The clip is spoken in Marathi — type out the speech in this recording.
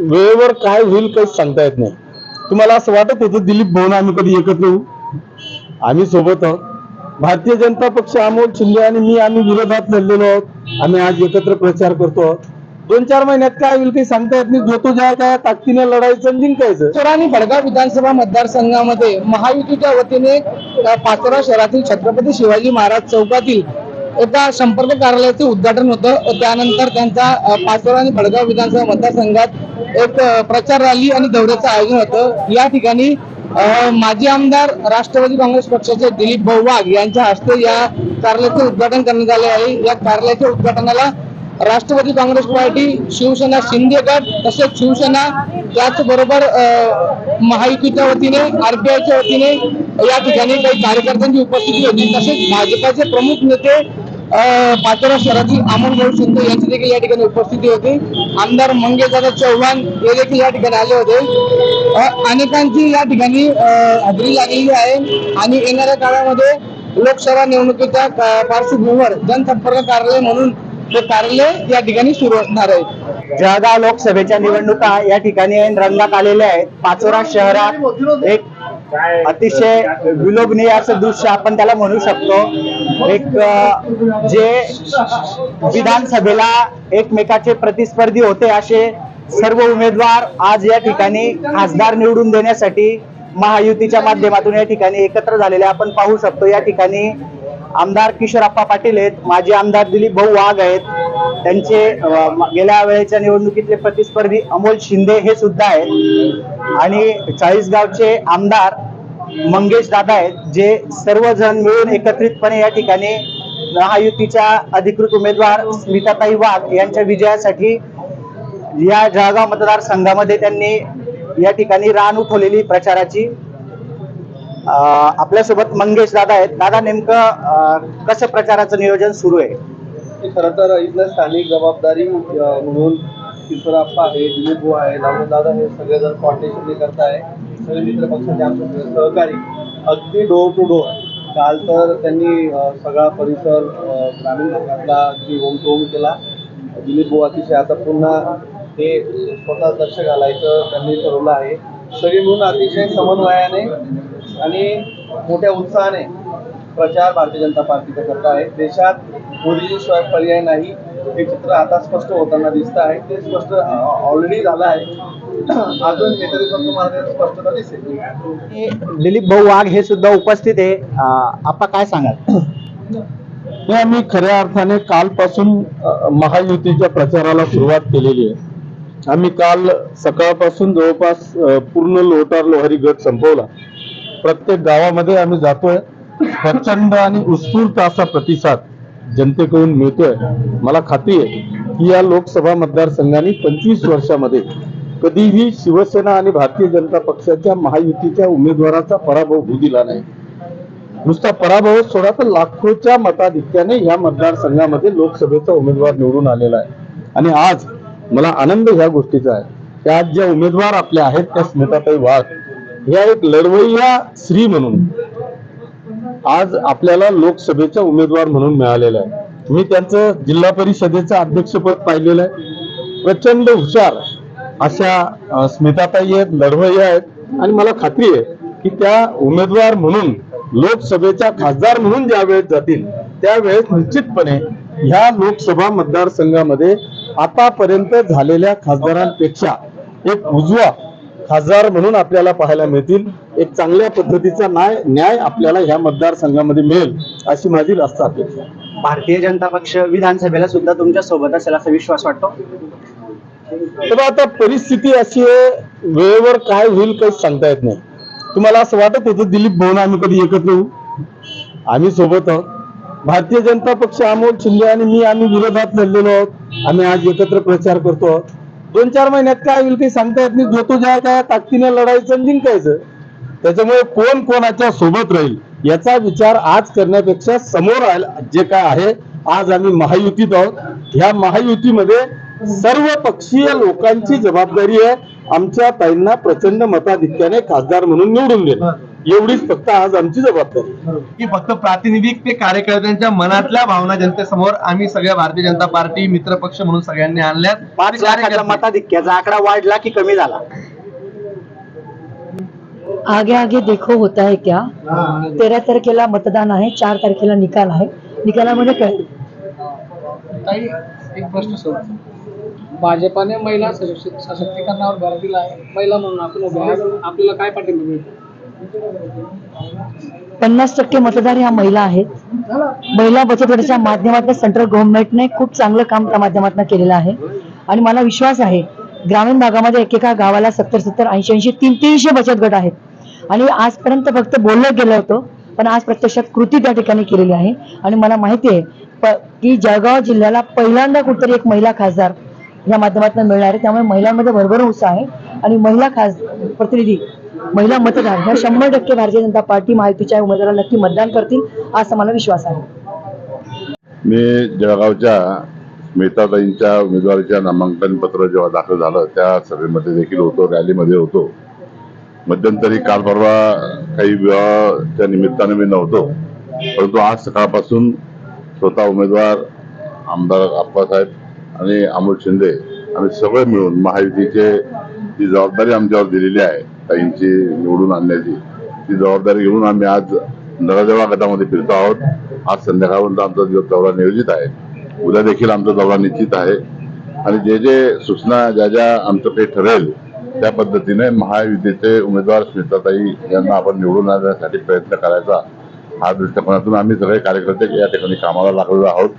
वेळेवर काय होईल काही सांगता येत नाही. तुम्हाला असं वाटत होतं दिलीप भाऊन आम्ही कधी एकत्र येऊ आम्ही सोबत आहोत. भारतीय जनता पक्ष अमोल शिंदे आणि मी आम्ही विरोधात लढलेलो आहोत. आम्ही आज एकत्र प्रचार करतो आहोत. दोन चार महिन्यात काय होईल काही सांगता येत नाही. जो तो ज्या काय ताकदीने लढायचं जिंकायचं. सर आणि भडगाव विधानसभा मतदारसंघामध्ये महायुतीच्या वतीने पाचोरा शहरातील छत्रपती शिवाजी महाराज चौकातील एका संपर्क कार्यालयाचे उद्घाटन होतं. त्यानंतर त्यांचा पाचोरा आणि भडगाव विधानसभा मतदारसंघात एक प्रचार रॅली आणि दौऱ्याचं आयोजन होतं. या ठिकाणी माजी आमदार राष्ट्रवादी काँग्रेस पक्षाचे दिलीप भाऊ वाघ यांच्या हस्ते या कार्यालयाचे उद्घाटन करण्यात आले आहे. या कार्यालयाच्या उद्घाटनाला राष्ट्रवादी काँग्रेस पार्टी शिवसेना शिंदे गट तसेच शिवसेना त्याचबरोबर महायुतीच्या वतीने आरपीआयच्या वतीने या ठिकाणी काही कार्यकर्त्यांची उपस्थिती होती. तसेच भाजपाचे प्रमुख नेते पाचोरा शहरातील अमोल भाऊ शिंदे यांची देखील या ठिकाणी उपस्थिती होती. आमदार मंगेशदादा चव्हाण हे देखील या ठिकाणी आले होते. अनेकांची या ठिकाणी हजेरी लागलेली आहे. आणि येणाऱ्या काळामध्ये लोकसभा निवडणुकीच्या पार्श्वभूमीवर जनसंपर्क कार्यालय म्हणून ते कार्यालय या ठिकाणी सुरू असणार आहे. जळगाव लोकसभेच्या निवडणुका या ठिकाणी रंगात आलेल्या आहेत. पाचोरा शहरात एक अतिशय विलोभनीय असं दृश्य आपण त्याला म्हणू शकतो. एक जे विधानसभेला एकमेकाचे प्रतिस्पर्धी होते असे सर्व उमेदवार आज या ठिकाणी खासदार निवडून देण्यासाठी महायुतीच्या माध्यमातून या ठिकाणी एकत्र झालेले आपण पाहू शकतो या ठिकाणी आमदार किशोरप्पा पाटील आहेत माजी आमदार दिलीप भाऊ वाघ आहेत त्यांचे गेल्या वेळेच्या निवडणुकीतले प्रतिस्पर्धी अमोल शिंदे हे सुद्धा आहेत. आणि चाळीसगावचे आमदार मंगेश दादा आहेत जे सर्वजण मिळून एकत्रितपणे या ठिकाणी महायुतीच्या अधिकृत उमेदवार स्मिताताई वाघ यांच्या विजयासाठी या जळगाव मतदारसंघामध्ये त्यांनी या ठिकाणी रान उठवलेली प्रचाराची अं, आपल्यासोबत मंगेश दादा आहेत. दादा नेमकं कसं प्रचाराचं नियोजन सुरू आहे? खरं तर इथलं स्थानिक जबाबदारी म्हणून किशोराप्पा आहे दिलीप भाऊ आहे दादा हे सगळेजण कॉन्टेशन करत आहे सगळे मित्र पक्षाचे आमचे सहकारी अगदी डोर टू डोर काल तर त्यांनी सगळा परिसर ग्रामीण भागातला अगदी होम टू होम केला दिलीप भाऊ अतिशय आता पुन्हा हे स्वतः लक्ष घालायचं त्यांनी ठरवलं आहे. सगळे मिळून अतिशय समन्वयाने आणि मोठ्या उत्साहाने प्रचार भारतीय जनता पार्टीचा करत आहे देशात मोदीजीशिवाय पर्याय नाही. हे चित्र आता स्पष्ट होताना दिसत आहे. ते स्पष्ट ऑलरेडी झालं आहे. अजून स्पष्टता दिसेल. दिलीप भाऊ वाघ हे सुद्धा उपस्थित आहे. आपा काय सांगाल? हे आम्ही खऱ्या अर्थाने कालपासून महायुतीच्या प्रचाराला सुरुवात केलेली आहे. आम्ही काल सकाळपासून जवळपास पूर्ण लोटार लोहारी गट संपवला. प्रत्येक गावामध्ये आम्ही जातोय. प्रचंड आणि उत्स्फूर्त असा प्रतिसाद जनतेकडून मिळतोय. मला खात्री आहे की या लोकसभा मतदारसंघाने पंचवीस वर्षामध्ये कधीही शिवसेना आणि भारतीय जनता पक्षाच्या महायुतीच्या उमेदवाराचा पराभव होऊ दिला नाही. नुसता पराभव सोडा तर लाखोच्या मताधिक्याने या मतदारसंघामध्ये लोकसभेचा उमेदवार निवडून आलेला आहे. आणि आज मला आनंद ह्या गोष्टीचा आहे की आज ज्या उमेदवार आपल्या आहेत त्या स्मिताताई वाघ ह्या एक लढवय्या स्त्री म्हणून आज आपल्याला लोकसभेचा उमेदवार म्हणून मिळालेला आहे. मी त्यांचं जिल्हा परिषदेचं अध्यक्षपद पाहिलेलं आहे. प्रचंड हुशार अशा स्मिताताई आहेत लढवई आहेत. आणि मला खात्री आहे की त्या उमेदवार म्हणून लोकसभेच्या खासदार म्हणून ज्या वेळेस जातील त्यावेळेस निश्चितपणे ह्या लोकसभा मतदारसंघामध्ये आतापर्यंत झालेल्या खासदारांपेक्षा एक उजवा खासदार म्हणून आपल्याला पाहायला मिळतील. एक चांगल्या पद्धतीचा न्याय न्याय आपल्याला ह्या मतदारसंघामध्ये मिळेल अशी माझी रास्त अपेक्षा. भारतीय जनता पक्ष विधानसभेला सुद्धा तुमच्यासोबत असेल असा विश्वास वाटतो? तर आता परिस्थिती अशी आहे वेळेवर काय होईल काही सांगता येत नाही. तुम्हाला असं वाटत होतं दिलीप भाऊन आम्ही कधी एकत्र येऊ आम्ही सोबत आहोत. भारतीय जनता पक्ष अमोल शिंदे आणि मी आम्ही विरोधात लढलेलो आहोत. आम्ही आज एकत्र प्रचार करतो आहोत. दोन चार महिन्यात काय होईल काही सांगता येत नाही. जो तो ज्या काय ताकदीने लढायचं जिंकायचं त्याच्यामुळे कोण कोणाच्या सोबत राहील याचा विचार आज करण्यापेक्षा समोर जे काय आहे आज आम्ही महायुतीत आहोत. ह्या महायुतीमध्ये सर्व पक्षीय लोकांची जबाबदारी आहे. आमच्या ताईंना प्रचंड मताधिक्याने खासदार म्हणून निवडून देणं. एवढीच फक्त आज आमची जबाबदारी. की फक्त प्रातिनिधिक ते कार्यकर्त्यांच्या मनातल्या भावना जनतेसमोर आम्ही सगळ्या भारतीय जनता पार्टी मित्र पक्ष म्हणून सगळ्यांनी आणल्यात. पाच लाखाच्या मताधिक्याचा आकडा वाढला की कमी झाला? आगे आगे देखो होता है क्या? तेरा तारखेला मतदान आहे चार तारखेला निकाल आहे. निकालामध्ये कळेल ताई एक प्रश्न सोड भाजपाने महिला सशक्ती- सशक्तीकरणावर भर दिला आहे. महिला म्हणून आपण उभे आहोत. आपल्याला काय पाठिंबा मिळतो? पन्नास टक्के मतदार ह्या महिला आहेत. महिला बचत गटाच्या माध्यमातून सेंट्रल गव्हर्नमेंटने खूप चांगलं काम त्या माध्यमातून केलेलं आहे. आणि मला विश्वास आहे ग्रामीण भागामध्ये एकेका गावाला सत्तर सत्तर ऐंशी ऐंशी तीन तीनशे बचत गट आहेत. आणि आजपर्यंत फक्त बोललं गेलं होतं पण आज प्रत्यक्षात कृती त्या ठिकाणी केलेली आहे. आणि मला माहिती आहे की जळगाव जिल्ह्याला पहिल्यांदा कुठेतरी एक महिला खासदार या माध्यमातून मिळणार आहे. त्यामुळे महिलांमध्ये भरभर उत्साह आहे. आणि महिला खास प्रतिनिधी महिला मतदार ह्या शंभर टक्के भारतीय जनता पार्टी महायुतीच्या उमेदवाराला नक्की मतदान करतील असा मला विश्वास आहे. मी जळगावच्या स्मिताताईंच्या उमेदवारीच्या नामांकन पत्र जेव्हा दाखल झालं त्या सभेमध्ये देखील होतो रॅलीमध्ये होतो. मध्यंतरी काल परवा काही विवाहाच्या निमित्ताने मी नव्हतो परंतु आज सकाळपासून स्वतः उमेदवार आमदार आप्पासाहेब आणि अमोल शिंदे आम्ही सगळे मिळून महायुतीचे जी जबाबदारी आमच्यावर दिलेली आहे ताईंची निवडून आणण्याची. ती जबाबदारी घेऊन आम्ही आज नळदेवा गटामध्ये फिरतो आहोत. आज संध्याकाळपर्यंत आमचा जो दौरा नियोजित आहे उद्या देखील आमचा दौरा निश्चित आहे. आणि जे जे सूचना ज्या ज्या आमचं काही ठरेल त्या पद्धतीने महायुतीचे उमेदवार स्मिताताई यांना आपण निवडून आणण्यासाठी प्रयत्न करायचा हा दृष्टिकोनातून आम्ही सगळे कार्यकर्ते या ठिकाणी कामाला लागलेलो आहोत.